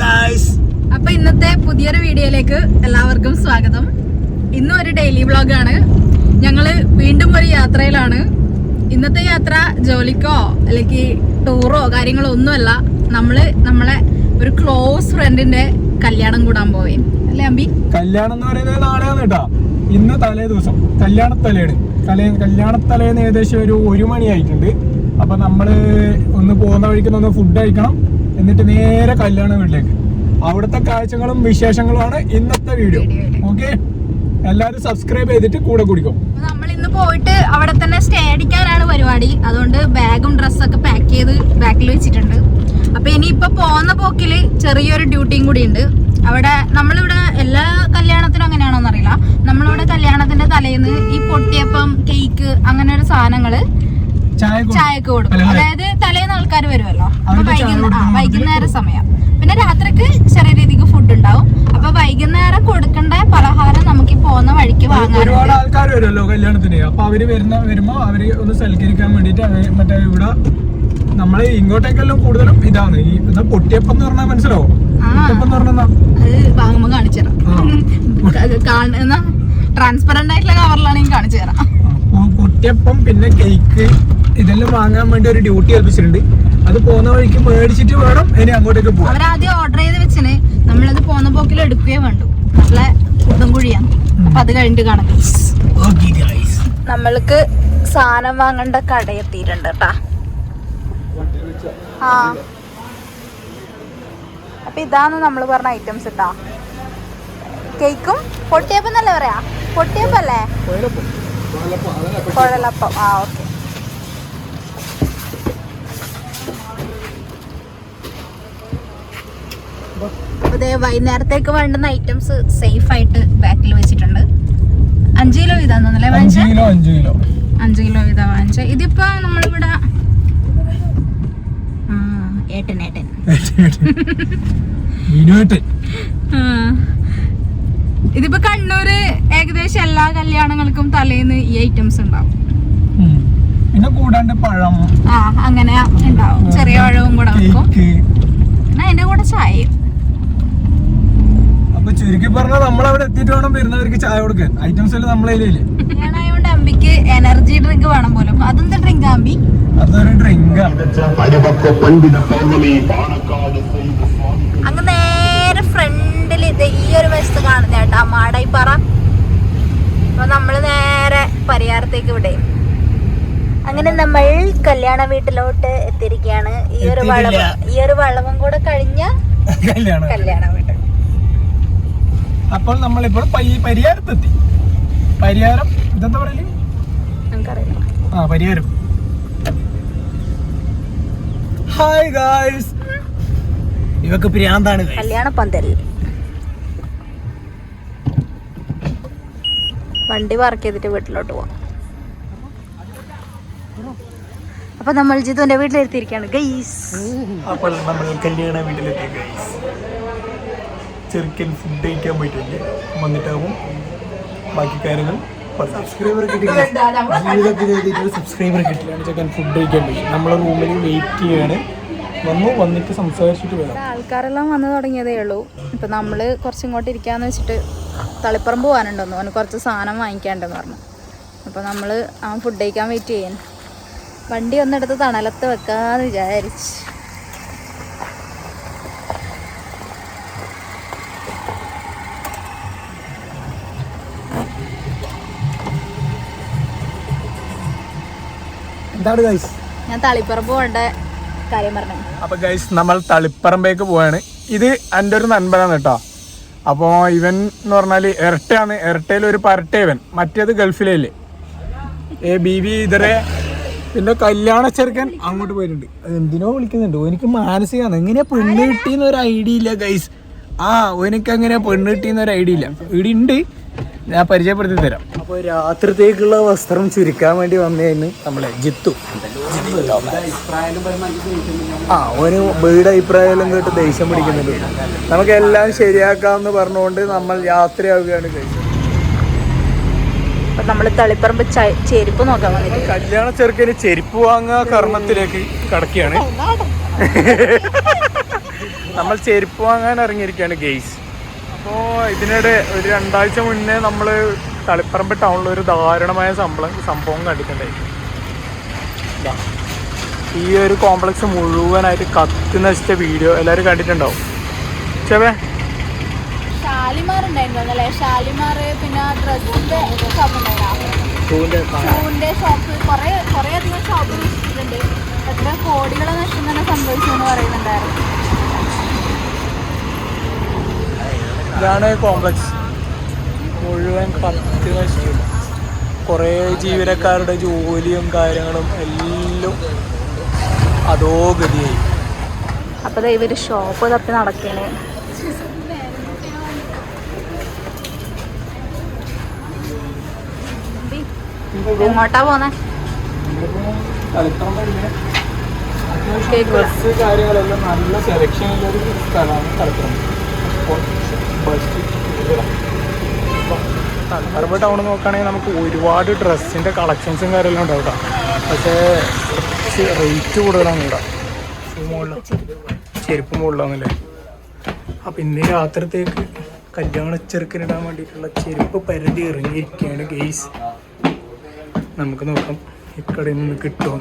Guys അപ്പൊ ഇന്നത്തെ പുതിയൊരു വീഡിയോയിലേക്ക് എല്ലാവർക്കും സ്വാഗതം. ഇന്നും ഒരു ഡെയിലി വ്ളോഗാണ് ഞങ്ങൾ വീണ്ടും ഒരു യാത്രയിലാണ്. ഇന്നത്തെ യാത്ര ജോലിക്കോ അല്ലെങ്കിൽ ടൂറോ കാര്യങ്ങളോ ഒന്നുമല്ല. നമ്മൾ നമ്മളെ ഒരു ക്ലോസ് ഫ്രണ്ടിന്റെ കല്യാണം കൂടാൻ പോയി അല്ലേ അമ്പി? കല്യാണം എന്ന് പറയുന്നത് നാളെയാണ് കേട്ടോ. ഇന്ന് തലേ ദിവസം. കല്യാണത്തലേണ്. കലേ കല്യാണത്തലേന്ന് ഏകദേശം ഒരു ഒരു മണി ആയിട്ടുണ്ട് അപ്പൊ നമ്മൾ ഒന്ന് പോകുന്ന വഴിക്ക് ഒന്ന് ഫുഡ് കഴിക്കണം. എന്നിട്ട് നേരെ കല്യാണ വീട്ടിലേക്ക്. അവിടുത്തെ കാഴ്ചകളും വിശേഷങ്ങളുമാണ് ഇന്നത്തെ വീഡിയോ. ഓക്കെ എല്ലാരും സബ്സ്ക്രൈബ് ചെയ്തിട്ട് കൂടെ കുടിക്കും. നമ്മൾ ഇന്ന് പോയിട്ട് അവിടെ തന്നെ സ്റ്റേ അടിക്കാനാണ് പരിപാടി. അതുകൊണ്ട് ബാഗും ഡ്രസ്സൊക്കെ പാക്ക് ചെയ്ത് ബാക്കിൽ വെച്ചിട്ടുണ്ട്. അപ്പൊ ഇനിയിപ്പൊ പോകുന്ന പോക്കിൽ ചെറിയൊരു ഡ്യൂട്ടിയും കൂടി ഉണ്ട് അവിടെ നമ്മളിവിടെ എല്ലാ കല്യാണത്തിനും അങ്ങനെയാണോന്നറിയില്ല. നമ്മളിവിടെ കല്യാണത്തിന്റെ തലേന്ന് ഈ പൊട്ടിയപ്പം കേക്ക് അങ്ങനെ ഒരു സാധനങ്ങൾ ചായക്ക് കൊടുക്കും. അതായത് തലേന്ന് ആൾക്കാർ വരുമല്ലോ അപ്പൊ വൈകുന്നേരം സമയം. പിന്നെ രാത്രിക്ക് ചെറിയ രീതിക്ക് ഫുഡ് ഉണ്ടാവും. അപ്പൊ വൈകുന്നേരം കൊടുക്കേണ്ട പലഹാരം നമുക്ക് പോകുന്ന വഴിക്ക് ഒരുപാട് വാങ്ങാനുണ്ട്. ആൾക്കാർ വരുമല്ലോ കല്യാണത്തിന്. അപ്പൊ അവർ വരുന്ന വരുമ്പോ അവർ ഒന്ന് സൽക്കരിക്കാൻ വേണ്ടിട്ട് മറ്റേ ഇവിടെ നമ്മളെ ഇങ്ങോട്ടേക്കെല്ലാം കൂടുതലും ഇതാണ്. ഈ പൊട്ടിയപ്പം എന്ന് പറഞ്ഞാൽ മനസ്സിലാവോ. പൊട്ടിയപ്പം എന്ന് പറഞ്ഞാൽ വാങ്ങുമ്പോ കാണിച്ചു തരാം. ട്രാൻസ്പെറന്റ് ആയിട്ടുള്ള കവറിലാണെങ്കിൽ കാണിച്ചു തരാം. പൊട്ടിയപ്പം പിന്നെ കേക്ക് ഇതെല്ലാം വാങ്ങാൻ വേണ്ടി ഒരു ഡ്യൂട്ടി ഏൽപ്പിച്ചിട്ടുണ്ട്. അത് പോകുന്ന വഴിക്ക് മേടിച്ചിട്ട് വേണം ഇനി അങ്ങോട്ടേക്ക് പോകാൻ അവരാദ്യം ഓർഡർ ചെയ്ത് വെച്ചിന്. നമ്മളത് പോകുന്ന പോക്കിൽ എടുക്കുകയേ വേണ്ടു. നല്ല കുടും കുഴിയാണ്. അപ്പൊ അത് കഴിഞ്ഞിട്ട് കാണാം. നമ്മൾക്ക് സാധനം വാങ്ങേണ്ട കട എത്തിയിട്ടുണ്ട് കേട്ടാ. ആ. അപ്പൊ ഇതാണ് നമ്മൾ പറഞ്ഞ ഐറ്റംസ് ഇട്ടാ. കേക്കും? പൊട്ടിയപ്പം എന്നല്ലേ പറയാ? പൊട്ടിയപ്പല്ലേ? കുഴലപ്പം. ആ ഓക്കെ അതെ വൈകുന്നേരത്തേക്ക് വേണ്ടുന്ന ഐറ്റംസ് സേഫ് ആയിട്ട് ബാക്കിൽ വെച്ചിട്ടുണ്ട്. അഞ്ച് കിലോ ഇതാന്നല്ലേ അഞ്ച് വാങ്ങിച്ച കിലോ. അഞ്ച് കിലോ ഇതാ വാങ്ങിച്ച. ഇതിപ്പോ നമ്മളിവിടെ ഏട്ടൻ ഏട്ടൻ. ഇതിപ്പോ കണ്ണൂര് ഏകദേശം എല്ലാ കല്യാണങ്ങൾക്കും തലേന്ന് ഈ ഐറ്റംസ് ഉണ്ടാവും. പിന്നെ കൂടാണ്ട് പഴം. ആ അങ്ങനെ ഉണ്ടാവും. ചെറിയ പഴവും കൂടെ വെക്കും. അതിന്റെ കൂടെ ചായയും. ചുരുക്കി പറഞ്ഞാൽ നമ്മൾ അവിടെ എത്തിയിട്ട് വേണം വരുന്നവർക്ക് ചായ കൊടുക്കാൻ. ഐറ്റംസ് എല്ലാം നമ്മളെ കയ്യിലില്ലേ? അമ്പിക്ക് എനർജി ഡ്രിങ്ക് വേണം പോലും. അതെന്താ ഡ്രിങ്ക് അമ്പി? അതൊരു ഡ്രിങ്ക് അങ്ങ് നേരെ ഫ്രണ്ടിൽ ഇത് ഈ ഒരു വശത്ത് കാണുന്ന കേട്ടാ മാടായിപ്പാറ അപ്പൊ നമ്മൾ നേരെ പരിയാരത്തേക്ക് വിടേ. അങ്ങനെ നമ്മൾ കല്യാണ വീട്ടിലോട്ട് എത്തിയിരിക്കുകയാണ്. ഈ ഒരു വളവ് ഈ ഒരു വളവും കൂടെ കഴിഞ്ഞ കല്യാണം കല്യാണ വീട്. അപ്പോൾ നമ്മളിപ്പോൾ പരിയാരത്തെത്തി. പരിഹാരം ഇതെന്താ പറയൽ? ആ പരിയാരം. ഹായ് ഗായ്സ് ഇവക്ക് പ്രാന്താണ് guys. കല്യാണ പന്തൽ. വണ്ടി പാർക്ക് ചെയ്തിട്ട് വീട്ടിലോട്ട് പോവാം. അപ്പൊ നമ്മൾ ജിതുവിന്റെ വീട്ടിലെത്തിയിരിക്കാണ് ഗൈസ് അപ്പോൾ നമ്മൾ കല്യാണ വീട്ടിലെത്തി ഗൈസ് ചെറുക്കൻ ഫുഡ് കഴിക്കാൻ പോയിട്ടുണ്ട്. വന്നിട്ടാവും. ബാക്കി കാര്യങ്ങൾ സബ്സ്ക്രൈബർ കിട്ടില്ല ജീവിതത്തിൽ സബ്സ്ക്രൈബർ കിട്ടില്ല ചെക്കൻ ഫുഡ് കഴിക്കാൻ പോയി. നമ്മളെ റൂമിൽ വെയിറ്റ് ചെയ്യാണ്. വന്നു വന്നിട്ട് സംസാരിച്ചിട്ട് വരാം. ആൾക്കാരെല്ലാം വന്നു തുടങ്ങിയതേ ഉള്ളൂ. ഇപ്പൊ നമ്മൾ കുറച്ചിങ്ങോട്ട് ഇരിക്കാന്ന് വെച്ചിട്ട് തളിപ്പറമ്പ് പോകാനുണ്ടെന്നു അവന് കുറച്ച് സാധനം വാങ്ങിക്കാണ്ടെന്ന് പറഞ്ഞു. അപ്പൊ നമ്മൾ ആ ഫുഡ് കഴിക്കാൻ വെയിറ്റ് ചെയ്യാൻ വണ്ടി ഒന്നെടുത്ത് തണലത്ത് വെക്കാന്ന് വിചാരിച്ചു. എന്താണ് ഗൈസ് ഞാൻ തളിപ്പറമ്പ് പോകേണ്ട കാര്യം പറഞ്ഞു. അപ്പൊ ഗൈസ് നമ്മൾ തളിപ്പറമ്പേക്ക് പോവാണ്. ഇത് എന്റെ ഒരു നൻപനാണ് കേട്ടോ അപ്പോൾ ഇവൻ എന്ന് പറഞ്ഞാൽ ഇരട്ടയാണ്. ഇരട്ടയിൽ ഒരു പരട്ട ഇവൻ. മറ്റേത് ഗൾഫിലല്ലേ ഏ ബി വി ഇതരെ. പിന്നെ കല്യാണ ചെറുക്കൻ അങ്ങോട്ട് പോയിട്ടുണ്ട്. അത് എന്തിനോ വിളിക്കുന്നുണ്ട്. എനിക്ക് മാനസികമാണ് എങ്ങനെയാ പെണ്ണ് കിട്ടിയെന്ന് ഒരു ഐഡിയ ഇല്ല ഗൈസ് ആ എനിക്ക് എങ്ങനെയാ പെണ്ണ് കിട്ടിയെന്ന് ഒരു ഐഡിയ ഇല്ല. ഇടി ഉണ്ട്. ഞാൻ പരിചയപ്പെടുത്തി തരാം. അപ്പോൾ രാത്രിത്തേക്കുള്ള വസ്ത്രം ചുരുക്കാൻ വേണ്ടി വന്നതിന് നമ്മളെ ജിത്തു. ആ ഒരു വീട് അഭിപ്രായം കേട്ട് ദേഷ്യം പിടിക്കുന്നുണ്ട്. നമുക്ക് എല്ലാം ശരിയാക്കാന്ന് പറഞ്ഞുകൊണ്ട് നമ്മൾ യാത്രയാവുകയാണ് കഴിച്ചത്. തളിപ്പറമ്പ് ചെരുപ്പ് നോക്കാൻ വന്നിട്ട്. കല്യാണ ചെറുക്കന് ചെരുപ്പ് വാങ്ങുക കർമ്മത്തിലേക്ക് കടക്കുകയാണ്. നമ്മൾ ചെരുപ്പ് വാങ്ങാൻ ഇറങ്ങിയിരിക്കുകയാണ് ഗെയ്സ്. അപ്പോൾ ഇതിനിടെ ഒരു രണ്ടാഴ്ച മുന്നേ നമ്മൾ തളിപ്പറമ്പ് ടൗണിൽ ഒരു ദാരുണമായ സംഭവം സംഭവം കണ്ടിട്ടുണ്ടായി. ഈ ഒരു കോംപ്ലക്സ് മുഴുവനായിട്ട് കത്തി നശിച്ച വീഡിയോ എല്ലാരും കണ്ടിട്ടുണ്ടാവും. ചേവേ. ഷാലിമാർ ഉണ്ടായിരുന്നു അല്ലേ? ഷാലിമാർ പിന്നെ ഡ്രസ്സിന്റെ ഷോപ്പ് ഉണ്ടായിരുന്നു ഷൂവിന്റെ ഷോപ്പ്. കുറെ കുറെ അധികം ഷോപ്പ് നശിച്ചിട്ടുണ്ട്. എത്ര കോടികളെ നഷ്ടം തന്നെ സംഭവിച്ചു എന്ന് പറയുന്നുണ്ടായിരുന്നു. ഇതാണ് കോംപ്ലക്സ് മുഴുവൻ പത്ത് നശിച്ചു കുറേ ജീവനക്കാരുടെ ജോലിയും കാര്യങ്ങളും എല്ലാം അതോ ഗതിയായി. അപ്പൊ ഇവർ ഷോപ്പ് തപ്പി നടക്കണേ. എങ്ങോട്ടാ പോന്നെ? ഡ്രസ്സ് കാര്യങ്ങളെല്ലാം നല്ല സെലക്ഷൻ ഉള്ളൊരു സ്ഥലമാണ് കളിക്കുന്നത് തലപ്പറമ്പ് ടൗൺ നോക്കുകയാണെങ്കിൽ നമുക്ക് ഒരുപാട് ഡ്രസ്സിന്റെ കളക്ഷൻസും കാര്യമെല്ലാം ഉണ്ടാവും കേട്ടോ. പക്ഷേ കുറച്ച് റേറ്റ് കൂടുതലാണ് ഇവിടെ. ചെരുപ്പ് മുകളിലാണല്ലേ അപ്പം ഇന്ന് രാത്രിത്തേക്ക് കല്യാണ ചെറുക്കനിടാൻ വേണ്ടിയിട്ടുള്ള ചെരുപ്പ് പരിധി ഇറങ്ങിയിരിക്കുകയാണ് ഗെയ്സ് നമുക്ക് നോക്കാം ഇക്കടയിൽ നിന്ന് കിട്ടുമോ?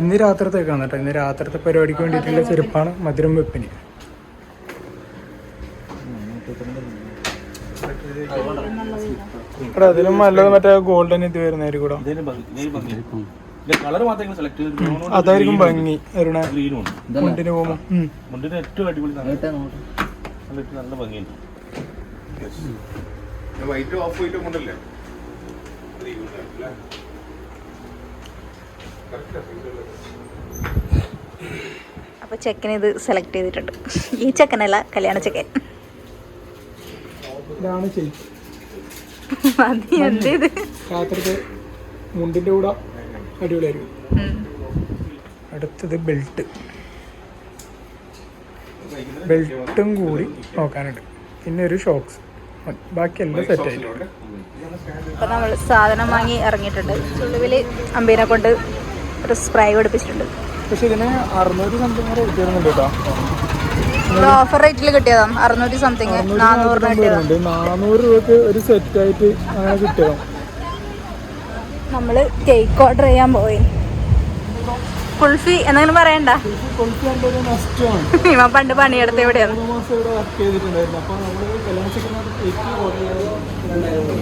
ഇന്ന് രാത്രിത്തേക്കാണ് കേട്ടോ. ഇന്ന് രാത്രിത്തെ പരിപാടിക്ക് വേണ്ടിയിട്ടുള്ള ചെരുപ്പാണ് മധുരം വെപ്പിന്. ഇവിടെ അതിലും നല്ലത് മറ്റേ ഗോൾഡൻ ഇത് വരുന്നതായിരിക്കും കൂടെ. കളർ സെലക്ട് അതായിരിക്കും ഭംഗി അരുണ ഗ്രീനും ഉണ്ട്. മുണ്ടിന് പോകുമ്പോ. മുണ്ടിന് ഏറ്റവും അടിപൊളി നല്ല നല്ല ഭംഗിയുണ്ട് വൈറ്റ് ഓഫ് വൈറ്റ് കൊണ്ടല്ലേ? അപ്പൊ ചെക്കൻ ഇത് സെലക്ട് ചെയ്തിട്ടുണ്ട്. ഈ ചെക്കനല്ല കല്യാണ ചെക്കൻ. ഇതാണ് ചെയ് മതി എന്ത് ഇത് രാത്രിത്തെ മുണ്ടിന്റെ കൂടെ അടിപൊളിയായിരിക്കും അടുത്തത് ബെൽറ്റ്. ബെൽറ്റും കൂടി നോക്കാനുണ്ട്. പിന്നെ ഒരു ഷോക്സ്. ബാക്കി എല്ലാം സെറ്റ് ആയിട്ടുണ്ട് അപ്പൊ നമ്മൾ സാധനം വാങ്ങി ഇറങ്ങിയിട്ടുണ്ട്. ചുളുവിൽ അമ്പീനെ കൊണ്ട് ഒരു സ്പ്രൈ പിടിപ്പിച്ചിട്ടുണ്ട് പക്ഷെ ഇതിന് അറുന്നൂറ് സംതിങ് റേറ്റ് വരുന്നുണ്ട് കേട്ടോ. ഓഫർ റേറ്റിൽ കിട്ടിയതാണ് അറുന്നൂറ്റി സംതിങ് നാനൂറിന് കിട്ടിയതാണ് നാനൂറ് രൂപക്ക് ഒരു സെറ്റ് ആയിട്ട് അങ്ങനെ നമ്മൾ കേക്ക് ഓർഡർ ചെയ്യാൻ പോയി. കുൾഫി എന്തെങ്കിലും പറയണ്ട? ഒരു നഷ്ടമാണ് ഇവ പണ്ട് പണിയെടുത്ത് എവിടെയാണ്? അപ്പൊ മാസം കേക്ക് വർക്ക് ചെയ്തിട്ടുണ്ടായിരുന്നു അപ്പോൾ നമ്മൾ കല്യാണ ചെക്കനകത്ത് കേക്ക് ഓർഡർ ചെയ്തിട്ടുണ്ടായിരുന്നു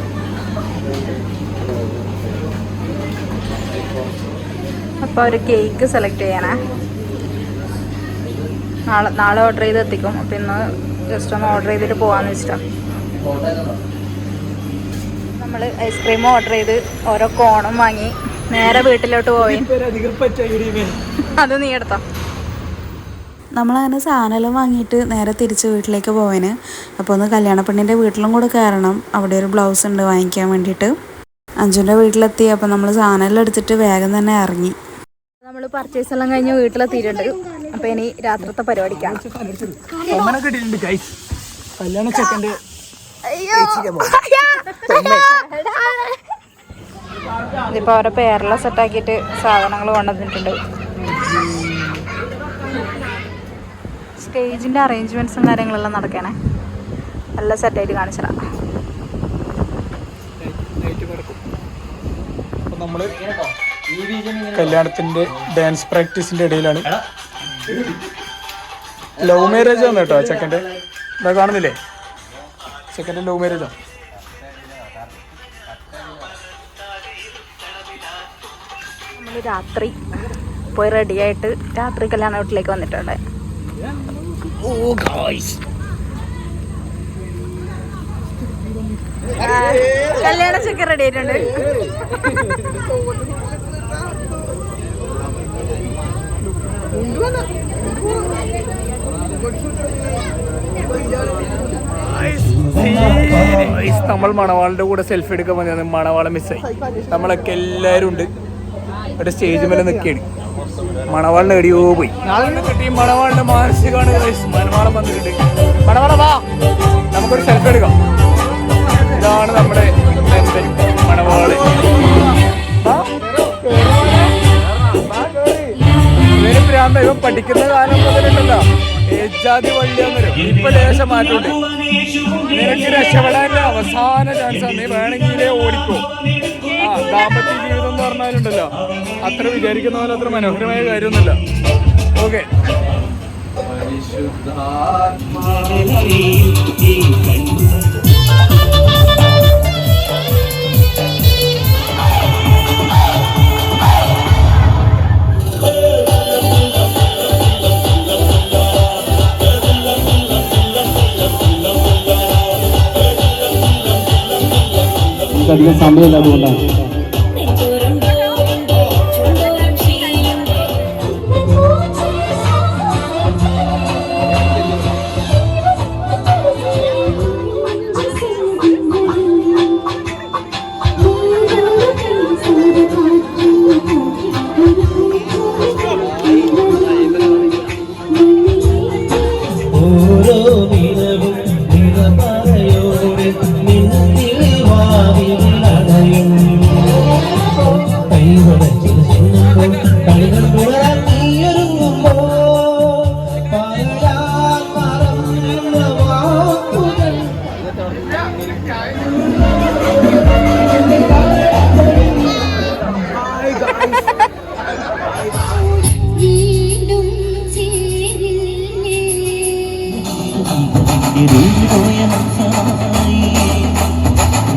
അപ്പോൾ ഒരു കേക്ക് സെലക്ട് ചെയ്യണേ നാളെ നാളെ ഓർഡർ ചെയ്ത് എത്തിക്കും അപ്പം ഇന്ന് ജസ്റ്റ് ഒന്ന് ഓർഡർ ചെയ്തിട്ട് പോകാമെന്ന് വെച്ചിട്ടാണ് നമ്മൾ ഐസ്ക്രീം ഓർഡർ ചെയ്ത് ഓരോ കോണും വാങ്ങി നേരെ വീട്ടിലോട്ട് പോയി അത് നീ എടുത്തോ. നമ്മളങ്ങനെ സാധനമെല്ലാം വാങ്ങിയിട്ട് നേരെ തിരിച്ച് വീട്ടിലേക്ക് പോവാന്. അപ്പോൾ ഒന്ന് കല്യാണപ്പെണ്ണിന്റെ വീട്ടിലും കൂടെ കയറണം. അവിടെ ഒരു ബ്ലൗസ് ഉണ്ട് വാങ്ങിക്കാൻ വേണ്ടിയിട്ട്. അഞ്ജുന്റെ വീട്ടിലെത്തി. അപ്പോൾ നമ്മൾ സാധനമെല്ലാം എടുത്തിട്ട് വേഗം തന്നെ ഇറങ്ങി. നമ്മൾ പർച്ചേസ് എല്ലാം കഴിഞ്ഞ് വീട്ടിലെത്തിയിട്ടുണ്ട്. അപ്പൊ ഇനി രാത്രിത്തെ പരിപാടിക്കാണ്. കല്യാണ ചെക്കന്റെ ഇതിപ്പോ അവരെ പേരെല്ലാം സെറ്റാക്കിയിട്ട് സാധനങ്ങൾ കൊണ്ടുവന്നിട്ടുണ്ട്. സ്റ്റേജിന്റെ അറേഞ്ച്മെന്റ്സും കാര്യങ്ങളെല്ലാം നടക്കണേ. നല്ല സെറ്റായിട്ട് അപ്പോൾ നമ്മൾ കല്യാണത്തിന്റെ ഡാൻസ് പ്രാക്ടീസിന്റെ ഇടയിലാണ്. ലവ് മാരേജ് ആണ് കേട്ടോ ചെക്കന്റെ. ഇതാ കാണുന്നില്ലേ? ചെക്കന്റെ ലവ് മാരേജ് ആണ് രാത്രി പോയി റെഡിയായിട്ട് രാത്രി കല്യാണ വീട്ടിലേക്ക് വന്നിട്ടുണ്ട്. കല്യാണ ചെക്കൻ റെഡി ആയിട്ടുണ്ട്. നമ്മൾ മണവാളിന്റെ കൂടെ സെൽഫി എടുക്കാൻ വന്നത് മണവാള മിസ്സായി നമ്മളൊക്കെ എല്ലാവരും ഉണ്ട്. ഒരു സ്റ്റേജ് മേലെ നിൽക്കുകയാണ്. മണവാളിന് എടിയോ പോയി. നാളെ കിട്ടി മണവാളിന്റെ മാനസികമാണ്. മണവാളം വന്നിട്ടുണ്ട്. മണവാള വാ. നമുക്കൊരു സെൽഫി എടുക്കാം. ഇതാണ് നമ്മുടെ മണവാൾ. വാ. ഇവന് ഭ്രാന്ത ഇവൻ പഠിക്കുന്ന കാലം മുതലുണ്ടല്ലോ. ഏജ് എജാതി വള്ളിയാന്നൊരു ഇപ്പൊ ലേശം മാറ്റുണ്ട് നിനക്ക് രക്ഷപ്പെടാനുള്ള അവസാന ചാൻസ് ആണ്. നീ വേണമെങ്കിൽ ഓടിക്കോ. ആ ദാമ്പത്യ ജീവിതം എന്ന് പറഞ്ഞാലുണ്ടല്ലോ. അത്ര വിചാരിക്കുന്ന പോലെ അത്ര മനോഹരമായ കാര്യമൊന്നുമില്ല. ഓക്കെ. അധികം सगळे सांबळे लागवला മനസ്സായി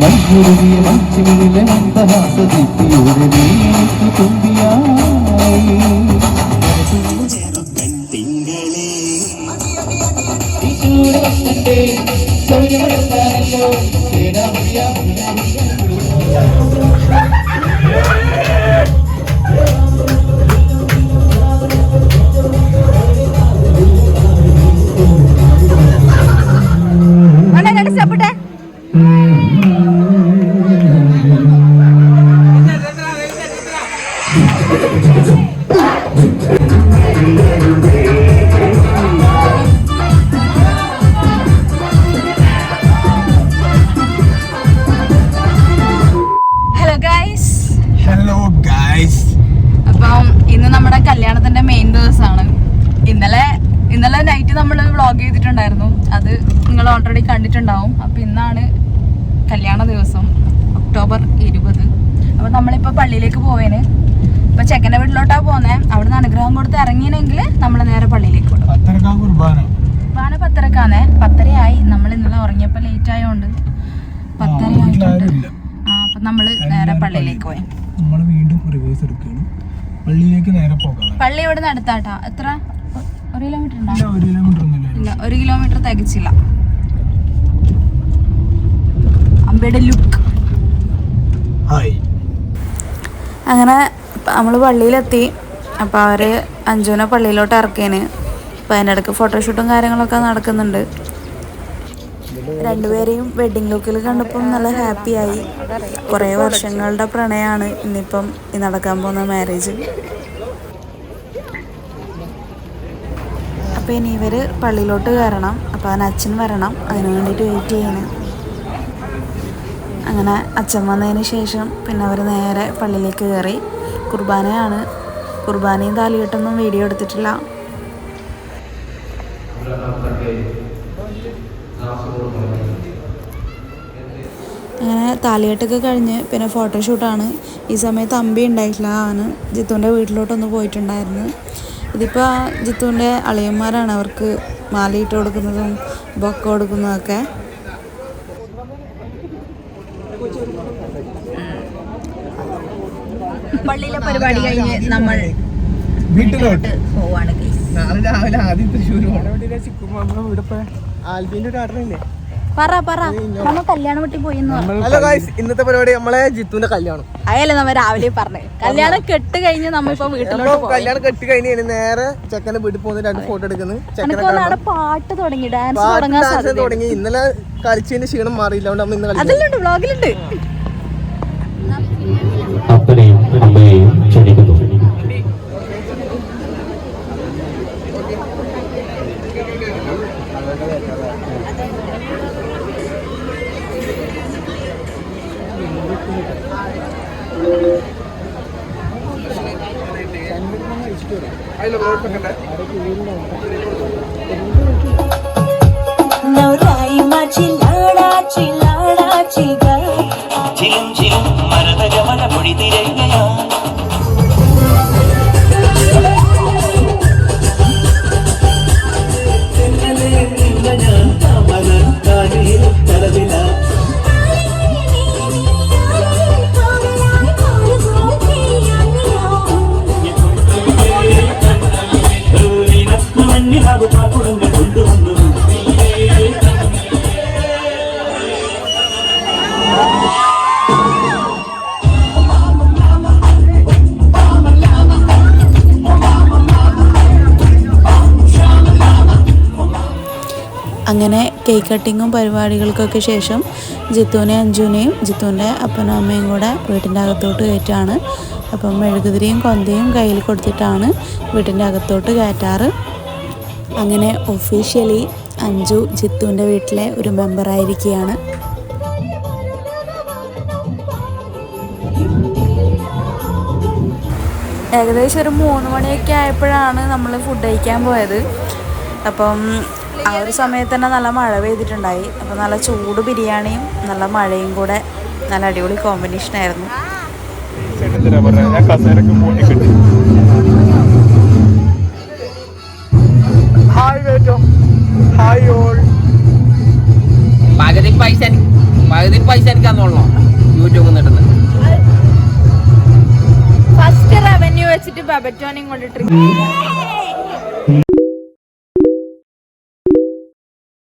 മഞ്ഞുരുകിയ മഞ്ചുമിഴിലെ മന്ദഹാസദീപ്തിയോടെ നീ എനിക്ക് തുമ്പിയായി വേണ്ട കല്യാണ ദിവസം ഒക്ടോബർ ഇരുപത്. അപ്പം നമ്മളിപ്പോൾ പള്ളിയിലേക്ക് പോവേന്. ഇപ്പം ചെക്കന്റെ വീട്ടിലോട്ടാ പോകുന്നത് അവിടുന്ന് അനുഗ്രഹം കൊടുത്ത് ഇറങ്ങിയെങ്കിൽ നമ്മൾ നേരെ പള്ളിയിലേക്ക് പോകും കുർബാന. പത്തരക്കാന്നേ. പത്തരയായി. നമ്മൾ ഇന്നലെ ഉറങ്ങിയപ്പോൾ ലേറ്റ് ആയതുകൊണ്ട് പത്തര ആയിട്ടുണ്ട്. ആ അപ്പം നമ്മൾ നേരെ പള്ളിയിലേക്ക് പോയി. നമ്മൾ വീണ്ടും റിവേഴ്സ് എടുക്കുകയാണ്. പള്ളിയിലേക്ക് നേരെ പോകാം പള്ളി ഇവിടെ നിന്ന് അടുത്താട്ടാ. എത്ര? ഒരു കിലോമീറ്റർ ഉണ്ടോ? ഒരു കിലോമീറ്റർ ഒന്നുമില്ല ഇല്ല. ഒരു കിലോമീറ്റർ തികച്ചില്ല. അമ്പയുടെ ലുക്ക് ഹായ് അങ്ങനെ നമ്മൾ പള്ളിയിലെത്തി. അപ്പോൾ അവർ അഞ്ജുവിനെ പള്ളിയിലോട്ട് ഇറക്കിയതിന് അപ്പോൾ അതിന്റെ ഇടയ്ക്ക് ഫോട്ടോഷൂട്ടും കാര്യങ്ങളൊക്കെ നടക്കുന്നുണ്ട്. രണ്ടുപേരെയും വെഡിങ് ലുക്കിൽ കണ്ടപ്പം നല്ല ഹാപ്പിയായി കുറേ വർഷങ്ങളുടെ പ്രണയമാണ് ഇന്നിപ്പം ഈ നടക്കാൻ പോകുന്ന മാരേജ് അപ്പോൾ ഇനി ഇവർ പള്ളിയിലോട്ട് കയറണം. അപ്പോൾ അതിന് അച്ഛൻ വരണം. അതിന് വേണ്ടിയിട്ട് വെയിറ്റ് ചെയ്യണം. അങ്ങനെ അച്ഛൻ വന്നതിന് ശേഷം പിന്നെ അവർ നേരെ പള്ളിയിലേക്ക് കയറി. കുർബാനയാണ്. കുർബാനയും താലിയിട്ടൊന്നും വീഡിയോ എടുത്തിട്ടില്ല. അങ്ങനെ താലികെട്ടൊക്കെ കഴിഞ്ഞ് പിന്നെ ഫോട്ടോഷൂട്ടാണ്. ഈ സമയത്ത് അമ്പി ഉണ്ടായിട്ടില്ല. അവന് ജിത്തുവിന്റെ വീട്ടിലോട്ടൊന്ന് പോയിട്ടുണ്ടായിരുന്നു. ഇതിപ്പോൾ ജിത്തുവിന്റെ അളിയന്മാരാണ് അവർക്ക് മാലയിട്ട് കൊടുക്കുന്നതും ബൊക്ക കൊടുക്കുന്നതൊക്കെ. പള്ളിയിലെ പരിപാടി കഴിഞ്ഞ് നമ്മൾ വീട്ടിലോട്ട്. പോവാണ്. നാളെ രാവിലെ ആദ്യം തൃശ്ശൂർ ആൽബിന്റെ ഒരു ഓർഡർ ഇല്ലേ? പറ പറ. നമ്മ കല്യാണം വീട്ടിൽ പോയി ഹലോ ഗായ്സ് ഇന്നത്തെ പരിപാടി നമ്മളെ ജിത്തുവിന്റെ കല്യാണം. അയല്ലേ നമ്മ രാവിലെ പറഞ്ഞേ കല്യാണം കെട്ട് കഴിഞ്ഞ് നമ്മ ഇപ്പൊ വീട്ടിലോട്ട് കല്യാണം കെട്ട് കഴിഞ്ഞ് നേരെ ചെക്കനെ വീട്ടിൽ പോകുന്ന രണ്ട് ഫോട്ടോ എടുക്കുന്നത് പാട്ട് തുടങ്ങി ഡാൻസ് തുടങ്ങി. ഇന്നലെ കളിച്ചതിന്റെ ക്ഷീണം മാറിയില്ല അതുകൊണ്ട് നമ്മൾ ഇന്ന് കളിച്ചു അതിലുണ്ട് വ്ളോഗിലുണ്ട് ക്ഷണിക്കുന്നു അങ്ങനെ കേക്ക് കട്ടിങ്ങും പരിപാടികൾക്കൊക്കെ ശേഷം ജിത്തുവിനെ അഞ്ജുവിനെയും ജിത്തുവിന്റെ അപ്പനും അമ്മയും കൂടെ വീട്ടിന്റെ അകത്തോട്ട് കയറ്റാണ്. അപ്പം മെഴുകുതിരിയും കൊന്തയും കയ്യിൽ കൊടുത്തിട്ടാണ് വീട്ടിന്റെ അകത്തോട്ട് കയറ്റാറ്. അങ്ങനെ ഒഫീഷ്യലി അഞ്ജു ജിത്തുവിന്റെ വീട്ടിലെ ഒരു മെമ്പറായിരിക്കുകയാണ് ഏകദേശം ഒരു മൂന്ന് മണിയൊക്കെ ആയപ്പോഴാണ് നമ്മൾ ഫുഡ് കഴിക്കാൻ പോയത്. അപ്പം ആ ഒരു സമയത്ത് തന്നെ നല്ല മഴ പെയ്തിട്ടുണ്ടായി. അപ്പം നല്ല ചൂട് ബിരിയാണിയും നല്ല മഴയും കൂടെ നല്ല അടിപൊളി കോമ്പിനേഷൻ ആയിരുന്നു. പകുതി പൈസ എനിക്ക് പകുതി പൈസ എനിക്കാന്നുള്ളൂ യൂട്യൂബിൽ നിന്ന് ഇടുന്നത് ഫസ്റ്റ് റവന്യൂ വെച്ചിട്ട് ബബറ്റോനെയും കൊണ്ടിട്ട്